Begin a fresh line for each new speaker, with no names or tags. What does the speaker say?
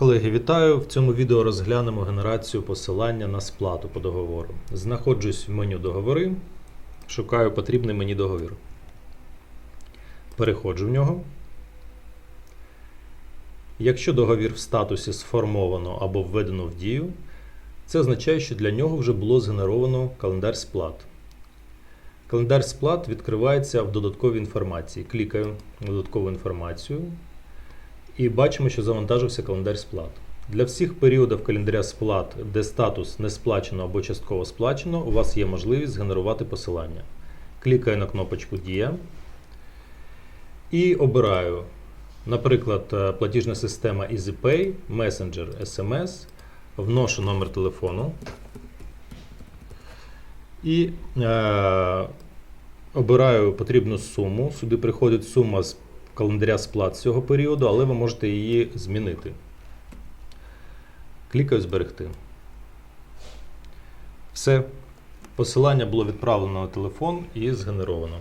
Колеги, вітаю! В цьому відео розглянемо генерацію посилання на сплату по договору. Знаходжусь в меню договори, шукаю потрібний мені договір. Переходжу в нього. Якщо договір в статусі сформовано або введено в дію, це означає, що для нього вже було згенеровано календар сплат. Календар сплат відкривається в додатковій інформації. Клікаю в додаткову інформацію і бачимо, що завантажився календар сплат. Для всіх періодів календаря сплат, де статус не сплачено або частково сплачено, у вас є можливість згенерувати посилання. Клікаю на кнопочку Дія і обираю, наприклад, е, платіжна система EasyPay, Messenger, SMS, вношу номер телефону і е, обираю потрібну суму. Сюди приходить сума з календаря сплат з цього періоду, але ви можете її змінити. Клікаю Зберегти. Все. Посилання було відправлено на телефон і згенеровано.